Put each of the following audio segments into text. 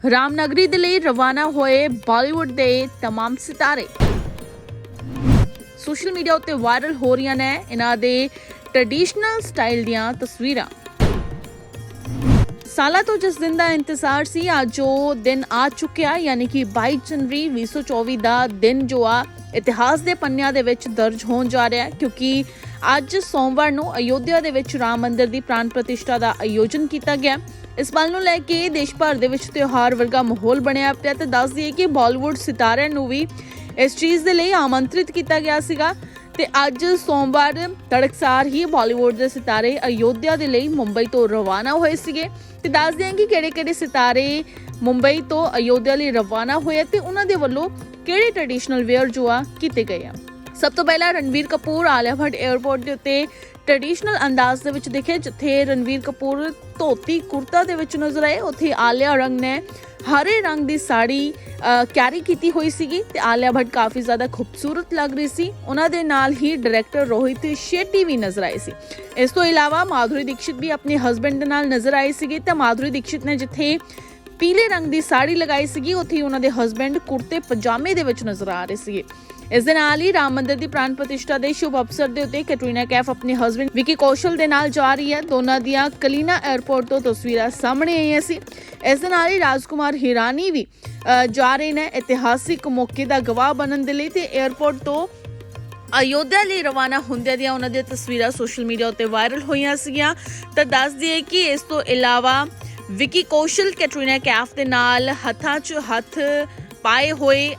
ਰਾਮਨਗਰੀ ਦੇ ਲਈ ਰਵਾਨਾ ਹੋਏ ਬਾਲੀਵੁੱਡ ਦੇ तमाम ਸਿਤਾਰੇ ਸੋਸ਼ਲ ਮੀਡੀਆ ਉੱਤੇ ਵਾਇਰਲ ਹੋ ਰਹੀਆਂ ਨੇ ਇਹਨਾਂ ਦੇ ਟ੍ਰੈਡੀਸ਼ਨਲ ਸਟਾਈਲ ਦੀਆਂ ਤਸਵੀਰਾਂ ਸਾਲਾਂ ਤੋਂ ਜਿਸ ਦਿਨ ਦਾ ਇੰਤਜ਼ਾਰ ਸੀ ਅੱਜ ਉਹ ਦਿਨ ਆ ਚੁੱਕਿਆ ਯਾਨੀ ਕਿ 22 ਜਨਵਰੀ 2024 ਦਾ ਦਿਨ ਜੋ ਆ ਇਤਿਹਾਸ ਦੇ ਪੰਨਿਆਂ ਦੇ ਵਿੱਚ ਦਰਜ ਹੋਣ ਜਾ ਰਿਹਾ ਹੈ ਕਿਉਂਕਿ ਅੱਜ ਸੋਮਵਾਰ ਨੂੰ ਅਯੋਧਿਆ ਦੇ ਵਿੱਚ ਰਾਮ ਮੰਦਿਰ ਦੀ ਪ੍ਰਾਣ ਪ੍ਰਤਿਸ਼ਠਾ ਦਾ ਆਯੋਜਨ ਕੀਤਾ ਗਿਆ। ਇਸ ਪਲ ਨੂੰ ਲੈ ਕੇ ਦੇਸ਼ ਭਰ ਦੇ ਵਿੱਚ ਤਿਉਹਾਰ ਵਰਗਾ ਮਾਹੌਲ ਬਣਿਆ ਪਿਆ ਤੇ ਦੱਸ ਦਈਏ ਕਿ ਬਾਲੀਵੁੱਡ ਸਿਤਾਰਿਆਂ ਨੂੰ ਵੀ ਇਸ ਚੀਜ਼ ਦੇ ਲਈ ਆਮੰਤਰਿਤ ਕੀਤਾ ਗਿਆ ਸੀਗਾ ਤੇ ਅੱਜ ਸੋਮਵਾਰ ਤੜਕਸਾਰ ਹੀ ਬਾਲੀਵੁੱਡ ਦੇ ਸਿਤਾਰੇ ਅਯੋਧਿਆ ਦੇ ਲਈ ਮੁੰਬਈ ਤੋਂ ਰਵਾਨਾ ਹੋਏ ਸੀਗੇ। ਤੇ ਦੱਸ ਕਿ ਕਿਹੜੇ-ਕਿਹੜੇ ਸਿਤਾਰੇ ਮੁੰਬਈ ਤੋਂ ਅਯੋਧਿਆ ਲਈ ਰਵਾਨਾ ਹੋਏ ਤੇ ਉਹਨਾਂ ਦੇ ਵੱਲੋਂ ਕਿਹੜੇ ਟ੍ਰੈਡੀਸ਼ਨਲ ਵੇਅਰ ਜੋ ਆ ਕੀਤੇ ਗਏ ਆ? ਸਭ ਤੋਂ ਪਹਿਲਾਂ ਰਣਵੀਰ ਕਪੂਰ ਆਲਿਆ ਭੱਟ 에ਅਰਪੋਰਟ ਦੇ ਉੱਤੇ ਟ੍ਰੈਡੀਸ਼ਨਲ ਅੰਦਾਜ਼ ਦੇ ਵਿੱਚ ਦਿਖੇ ਜਿੱਥੇ ਰਣਵੀਰ ਕਪੂਰ ਧੋਤੀ ਕੁਰਤਾ ਦੇ ਵਿੱਚ ਨਜ਼ਰ ਆਏ, ਉੱਥੇ ਆਲਿਆ ਰੰਗ ਨੇ ਹਰੇ ਰੰਗ ਦੀ ਸਾੜੀ ਕੈਰੀ ਕੀਤੀ ਹੋਈ ਸੀਗੀ ਤੇ ਆਲਿਆ ਭੱਟ ਕਾਫੀ ਜ਼ਿਆਦਾ ਖੂਬਸੂਰਤ ਲੱਗ ਰਹੀ ਸੀ। ਉਹਨਾਂ ਦੇ ਨਾਲ ਹੀ ਡਾਇਰੈਕਟਰ ਰੋਹਿਤ ਸ਼ੇਟੀ ਵੀ ਨਜ਼ਰ ਆਏ ਸੀ। ਇਸ ਤੋਂ ਇਲਾਵਾ ਮਾਧੁਰੀ ਦੀਕਸ਼ਿਤ ਵੀ ਆਪਣੇ ਹਸਬੰਡ ਦੇ ਨਾਲ ਨਜ਼ਰ ਆਈ ਸੀਗੀ ਤੇ ਮਾਧੁਰੀ ਦੀਕਸ਼ਿਤ ਨੇ ਜਿੱਥੇ ਪੀਲੇ ਰੰਗ ਦੀ ਸਾੜੀ ਲਗਾਈ ਸੀਗੀ। ਉੱਥੇ ਉਹਨਾਂ ਦੇ ਹਸਬੰਡ ਕੁਰਤੇ ਪਜਾਮੇ ਦੇ ਵਿੱਚ ਨਜ਼ਰ ਆ ਰਹੇ ਸੀਗੇ। ਇਸ ਦੇ ਨਾਲ ਹੀ ਰਾਮ ਮੰਦਿਰ ਦੀ ਪ੍ਰਾਣ ਪ੍ਰਤਿਸ਼ਠਾ ਦੇ ਸ਼ੁਭ ਅਵਸਰ ਦੇ ਉੱਤੇ ਕੈਟਰੀਨਾ ਕੈਫ ਆਪਣੇ ਹਸਬੰਡ ਵਿਕੀ ਕੌਸ਼ਲ ਦੇ ਨਾਲ ਜਾ ਰਹੀ ਹੈ। ਦੋਨਾਂ ਦੀਆਂ ਕਲੀਨਾ 에ਅਰਪੋਰਟ ਤੋਂ ਤਸਵੀਰਾਂ ਸਾਹਮਣੇ ਆਈਆਂ ਸੀ। ਇਸ ਦੇ ਨਾਲ ਹੀ ਰਾਜਕੁਮਾਰ ਹਿਰਾਨੀ ਵੀ ਜਾ ਰਹੇ ਨੇ ਇਤਿਹਾਸਿਕ ਮੌਕੇ ਦਾ ਗਵਾਹ ਬਣਨ ਦੇ ਲਈ ਤੇ 에ਅਰਪੋਰਟ ਤੋਂ ਅਯੋਧਿਆ ਲਈ ਰਵਾਨਾ ਹੁੰਦਿਆਂ ਦੀਆਂ ਉਹਨਾਂ ਦੀਆਂ ਤਸਵੀਰਾਂ ਸੋਸ਼ਲ ਮੀਡੀਆ ਉੱਤੇ ਵਾਇਰਲ ਹੋਈਆਂ ਸੀਗੀਆਂ। ਤਾਂ ਦੱਸ ਦਈਏ ਕਿ ਇਸ ਤੋਂ ਇਲਾਵਾ ਵਿਕੀ ਕੌਸ਼ਲ, ਕੈਟਰੀਨਾ ਕੈਫ ਦੇ ਨਾਲ ਹੱਥਾਂ 'ਚ ਹੱਥ ਪਾਏ ਹੋਏ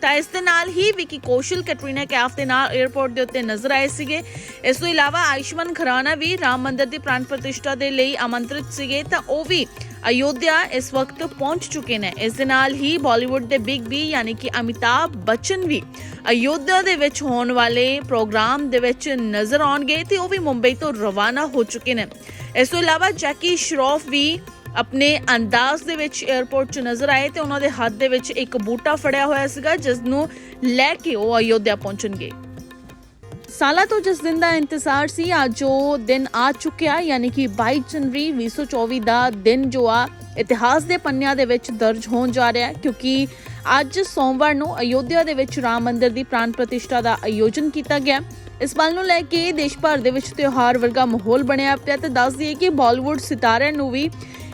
ਤਾਂ ਇਸ ਦੇ ਨਾਲ ਹੀ ਵਿਕੀ ਕੌਸ਼ਲ, ਕੈਟਰੀਨਾ ਕੈਫ ਦੇ ਨਾਲ 에ਅਰਪੋਰਟ ਦੇ ਉੱਤੇ ਨਜ਼ਰ ਆਏ ਸੀਗੇ। ਇਸ ਤੋਂ ਇਲਾਵਾ ਆਯੁਸ਼ਮਾਨ ਖਰਾਨਾ ਵੀ ਰਾਮ ਮੰਦਿਰ ਦੀ ਪ੍ਰਾਣ ਪ੍ਰਤਿਸ਼ਠਾ ਦੇ ਲਈ ਆਮੰਤਰਿਤ ਸੀਗੇ, ਤਾਂ ਉਹ ਵੀ ਅਯੋਧਿਆ ਇਸ ਵਕਤ ਪਹੁੰਚ ਚੁੱਕੇ ਨੇ। ਇਸ ਦੇ ਨਾਲ ਹੀ ਬਾਲੀਵੁੱਡ ਦੇ ਬਿਗ ਬੀ ਯਾਨੀ ਕਿ ਅਮਿਤਾਭ ਬੱਚਨ ਵੀ ਅਯੋਧਿਆ ਦੇ ਵਿੱਚ ਹੋਣ ਵਾਲੇ ਪ੍ਰੋਗਰਾਮ ਦੇ ਵਿੱਚ ਨਜ਼ਰ ਆਉਣਗੇ ਤੇ ਉਹ ਵੀ ਮੁੰਬਈ ਤੋਂ ਰਵਾਨਾ ਹੋ ਚੁੱਕੇ ਨੇ। ਇਸ ਤੋਂ ਇਲਾਵਾ ਜੈਕੀ ਸ਼ਰੋਫ ਵੀ ਆਪਣੇ ਅੰਦਾਜ਼ ਦੇ ਵਿੱਚ 에ਅਰਪੋਰਟ 'ਚ ਨਜ਼ਰ ਆਏ ਤੇ ਉਹਨਾਂ ਦੇ ਹੱਥ ਦੇ ਵਿੱਚ ਇੱਕ ਬੂਟਾ ਫੜਿਆ ਹੋਇਆ ਸੀਗਾ ਜਿਸ ਨੂੰ ਲੈ ਕੇ ਉਹ ਅਯੋਧਿਆ ਪਹੁੰਚਣਗੇ। ਸਾਲਾਂ ਤੋਂ ਜਿਸ ਦਿਨ ਦਾ ਇੰਤਜ਼ਾਰ ਸੀ, ਅੱਜ ਉਹ ਦਿਨ ਆ ਚੁੱਕਿਆ, ਯਾਨੀ ਕਿ 22 ਜਨਵਰੀ 2024 ਦਾ ਦਿਨ ਜੋ ਆ, ਇਤਿਹਾਸ ਦੇ ਪੰਨਿਆਂ ਦੇ ਵਿੱਚ ਦਰਜ ਹੋਣ ਜਾ ਰਿਹਾ ਹੈ, ਕਿਉਂਕਿ ਅੱਜ ਸੋਮਵਾਰ ਨੂੰ ਅਯੋਧਿਆ ਦੇ ਵਿੱਚ ਰਾਮ ਮੰਦਿਰ ਦੀ ਪ੍ਰਾਣ ਪ੍ਰਤਿਸ਼ਠਾ ਦਾ ਆਯੋਜਨ ਕੀਤਾ ਗਿਆ ਇਸ ਪਲ ਨੂੰ ਲੈ ਕੇ ਦੇਸ਼ ਭਰ ਦੇ ਵਿੱਚ ਤਿਉਹਾਰ ਵਰਗਾ ਮਾਹੌਲ ਬਣਿਆ ਪਿਆ ਤੇ ਦੱਸ ਦਈਏ ਕਿ ਬਾਲੀਵੁੱਡ ਸਿਤਾਰਿਆਂ ਨੂੰ ਵੀ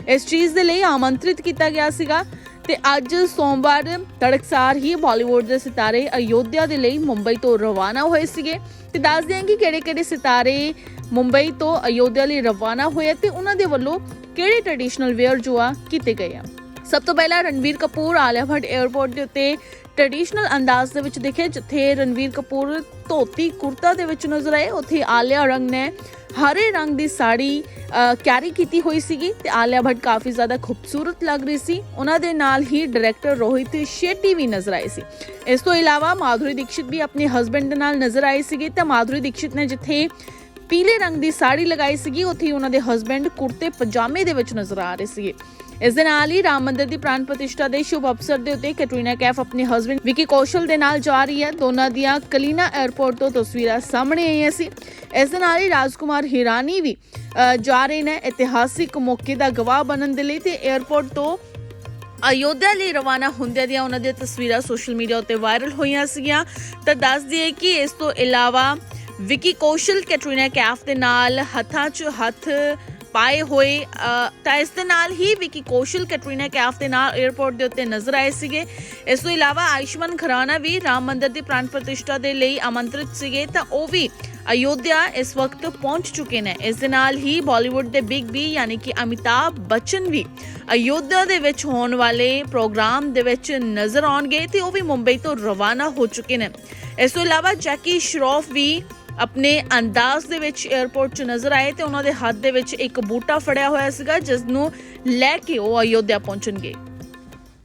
ਇਸ ਚੀਜ਼ ਦੇ ਲਈ ਆਮੰਤਰਿਤ ਕੀਤਾ ਗਿਆ ਸੀਗਾ ਤੇ ਅੱਜ ਸੋਮਵਾਰ ਤੜਕਸਾਰ ਹੀ ਬਾਲੀਵੁੱਡ ਦੇ ਸਿਤਾਰੇ ਅਯੋਧਿਆ ਦੇ ਲਈ ਮੁੰਬਈ ਤੋਂ ਰਵਾਨਾ ਹੋਏ ਸੀਗੇ ਤੇ ਦੱਸ ਕਿ ਕਿਹੜੇ-ਕਿਹੜੇ ਸਿਤਾਰੇ ਮੁੰਬਈ ਤੋਂ ਅਯੋਧਿਆ ਲਈ ਰਵਾਨਾ ਹੋਏ ਤੇ ਉਹਨਾਂ ਦੇ ਵੱਲੋਂ ਕਿਹੜੇ ਟ੍ਰੈਡੀਸ਼ਨਲ ਵੇਅਰ ਜੋ ਆ ਕੀਤੇ ਗਏ ਆ। ਸਭ ਤੋਂ ਪਹਿਲਾਂ ਰਣਵੀਰ ਕਪੂਰ ਆਲਿਆ ਭੱਟ 에ਅਰਪੋਰਟ ਦੇ ਉੱਤੇ ਟ੍ਰੈਡੀਸ਼ਨਲ ਅੰਦਾਜ਼ ਦੇ ਵਿੱਚ ਦਿਖੇ ਜਿੱਥੇ ਰਣਵੀਰ ਕਪੂਰ ਧੋਤੀ ਕੁਰਤਾ ਦੇ ਵਿੱਚ ਨਜ਼ਰ ਆਏ, ਉੱਥੇ ਆਲਿਆ ਰੰਗ ਨੇ ਹਰੇ ਰੰਗ ਦੀ ਸਾੜੀ ਕੈਰੀ ਕੀਤੀ ਹੋਈ ਸੀਗੀ ਤੇ ਆਲਿਆ ਭੱਟ ਕਾਫੀ ਜ਼ਿਆਦਾ ਖੂਬਸੂਰਤ ਲੱਗ ਰਹੀ ਸੀ। ਉਹਨਾਂ ਦੇ ਨਾਲ ਹੀ ਡਾਇਰੈਕਟਰ ਰੋਹਿਤ ਸ਼ੇਟੀ ਵੀ ਨਜ਼ਰ ਆਏ ਸੀ। ਇਸ ਤੋਂ ਇਲਾਵਾ ਮਾਧੁਰੀ ਦੀਕਸ਼ਿਤ ਵੀ ਆਪਣੇ ਹਸਬੰਡ ਦੇ ਨਾਲ ਨਜ਼ਰ ਆਏ ਸੀਗੇ ਤੇ ਮਾਧੁਰੀ ਦੀਕਸ਼ਿਤ ਨੇ ਜਿੱਥੇ ਪੀਲੇ ਰੰਗ ਦੀ ਸਾੜੀ ਲਗਾਈ ਸੀਗੀ। ਉੱਥੇ ਹੀ ਉਹਨਾਂ ਦੇ ਹਸਬੰਡ ਕੁਰਤੇ ਪਜਾਮੇ ਦੇ ਵਿੱਚ ਨਜ਼ਰ ਆ ਰਹੇ ਸੀਗੇ। ਇਸ ਦੇ ਨਾਲ ਹੀ ਰਾਮ ਮੰਦਿਰ ਦੀ ਪ੍ਰਾਣ ਪ੍ਰਤਿਸ਼ਠਾ ਦੇ ਸ਼ੁਭ ਅਵਸਰ ਦੇ ਉੱਤੇ ਕੈਟਰੀਨਾ ਕੈਫ ਆਪਣੇ ਹਸਬੰਡ ਵਿਕੀ ਕੌਸ਼ਲ ਦੇ ਨਾਲ ਜਾ ਰਹੀ ਹੈ। ਦੋਨਾਂ ਦੀਆਂ ਕਲੀਨਾ 에ਅਰਪੋਰਟ ਤੋਂ ਤਸਵੀਰਾਂ ਸਾਹਮਣੇ ਆਈਆਂ ਸੀ। ਇਸ ਦੇ ਨਾਲ ਹੀ ਰਾਜਕੁਮਾਰ ਹਿਰਾਨੀ ਵੀ ਅ, ਜਾ ਰਹੇ ਨੇ ਇਤਿਹਾਸਿਕ ਮੌਕੇ ਦਾ ਗਵਾਹ ਬਣਨ ਦੇ ਲਈ ਤੇ 에ਅਰਪੋਰਟ ਤੋਂ ਅਯੋਧਿਆ ਲਈ ਰਵਾਨਾ ਹੁੰਦਿਆਂ ਦੀਆਂ ਉਹਨਾਂ ਦੀਆਂ ਤਸਵੀਰਾਂ ਸੋਸ਼ਲ ਮੀਡੀਆ ਉੱਤੇ ਵਾਇਰਲ ਹੋਈਆਂ ਸੀਗੀਆਂ। ਤਾਂ ਦੱਸ ਦਈਏ ਕਿ ਇਸ ਤੋਂ ਇਲਾਵਾ ਵਿਕੀ ਕੌਸ਼ਲ, ਕੈਟਰੀਨਾ ਕੈਫ ਦੇ ਨਾਲ ਹੱਥਾਂ 'ਚ ਹੱਥ ਪਾਏ ਹੋਏ ਤਾਂ ਇਸ ਦੇ ਨਾਲ ਹੀ ਵਿਕੀ ਕੌਸ਼ਲ, ਕੈਟਰੀਨਾ ਕੈਫ ਦੇ ਨਾਲ 에ਅਰਪੋਰਟ ਦੇ ਉੱਤੇ ਨਜ਼ਰ ਆਏ ਸੀਗੇ। ਇਸ ਤੋਂ ਇਲਾਵਾ ਆਯੁਸ਼ਮਾਨ ਖਰਾਨਾ ਵੀ ਰਾਮ ਮੰਦਿਰ ਦੀ ਪ੍ਰਾਣ ਪ੍ਰਤਿਸ਼ਠਾ ਦੇ ਲਈ ਆਮੰਤਰਿਤ ਸੀਗੇ, ਤਾਂ ਉਹ ਵੀ ਅਯੋਧਿਆ ਇਸ ਵਕਤ ਪਹੁੰਚ ਚੁੱਕੇ ਨੇ। ਇਸ ਦੇ ਨਾਲ ਹੀ ਬਾਲੀਵੁੱਡ ਦੇ ਬਿਗ ਬੀ ਯਾਨੀ ਕਿ ਅਮਿਤਾਭ ਬੱਚਨ ਵੀ ਅਯੋਧਿਆ ਦੇ ਵਿੱਚ ਹੋਣ ਵਾਲੇ ਪ੍ਰੋਗਰਾਮ ਦੇ ਵਿੱਚ ਨਜ਼ਰ ਆਉਣਗੇ ਤੇ ਉਹ ਵੀ ਮੁੰਬਈ ਤੋਂ ਰਵਾਨਾ ਹੋ ਚੁੱਕੇ ਨੇ। ਇਸ ਤੋਂ ਇਲਾਵਾ ਜੈਕੀ ਸ਼ਰੋਫ ਵੀ ਆਪਣੇ ਅੰਦਾਜ਼ ਦੇ ਵਿੱਚ 에ਅਰਪੋਰਟ 'ਚ ਨਜ਼ਰ ਆਏ ਤੇ ਉਹਨਾਂ ਦੇ ਹੱਥ ਦੇ ਵਿੱਚ ਇੱਕ ਬੂਟਾ ਫੜਿਆ ਹੋਇਆ ਸੀਗਾ ਜਿਸ ਨੂੰ ਲੈ ਕੇ ਉਹ ਅਯੋਧਿਆ ਪਹੁੰਚਣਗੇ।